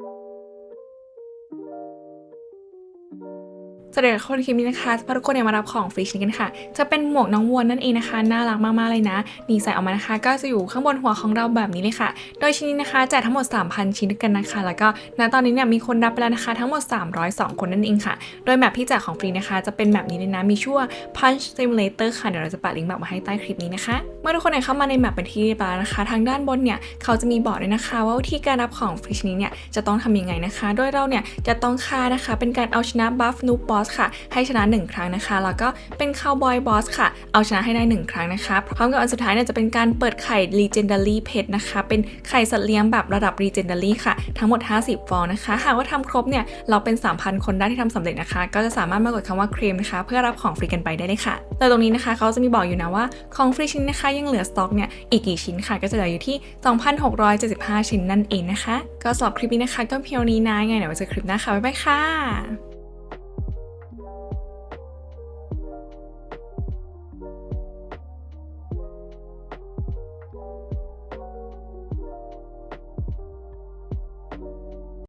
thank you สวัสดีทุกคนคลิปนี้นะคะพาทุกคนเนี่ยมารับของฟรีชิ้นกันค่ะ จะเป็นหมวกน้องวัวนั่นเองนะคะ น่ารักมากๆเลยนะ นี่ใส่ออกมานะคะ ก็จะอยู่ข้างบนหัวของเราแบบนี้เลยค่ะ โดยชิ้นนี้นะคะแจกทั้งหมด 3,000 ชิ้นกันนะคะ แล้วก็ณตอนนี้เนี่ยมีคนรับไปแล้วนะคะทั้งหมด 302 คนนั่นเองค่ะ โดยแมปที่แจกของฟรีนะคะ จะเป็นแบบนี้เลยนะ มีชื่อว่า Punch Simulator ค่ะ เดี๋ยวเราจะแปะลิงก์แบบมาให้ใต้คลิปนี้นะคะ เมื่อทุกคนเนี่ยเข้ามาในแมปเป็นที่เรียบร้อยแล้วนะคะ ทางด้านบนเนี่ยเขาจะมีบอกด้วยนะคะ ว่าวิธีการรับของฟรีชิ้นนี้เนี่ยจะต้องทำยังไงนะคะ โดยเราเนี่ยจะต้องฆ่านะคะ เป็นการเอาชนะบัฟนูบอสค่ะ ให้ชนะ 1 ครั้งนะคะ แล้วก็เป็นคาวบอยบอสค่ะ เอาชนะให้ได้ 1 ครั้งนะคะ พร้อมกับอันสุดท้ายเนี่ยจะเป็นการเปิดไข่ Legendary Pet นะคะ เป็นไข่สัตว์เลี้ยงแบบระดับ Legendary ค่ะ ทั้งหมด 50 ฟองนะคะ หากว่าทำครบเนี่ย เราเป็น 3,000 คนได้ที่ทำสำเร็จนะคะ ก็จะสามารถมากดคำว่าเคลมนะคะ เพื่อรับของฟรีกันไปได้เลยค่ะแต่ตรงนี้นะคะเขาจะมีบอกอยู่นะว่าของฟรีชิ้นนะคะยังเหลือสต็อกเนี่ยอีกกี่ชิ้นค่ะ ก็จะเหลืออยู่ที่ 2,675 ชิ้นนั่นเองนะคะ ก็สำหรับคลิปนี้นะคะก็เพียงเท่านี้นะไงเดี๋ยวไว้เจอคลิปหน้าค่ะบ๊ายบายค่ะ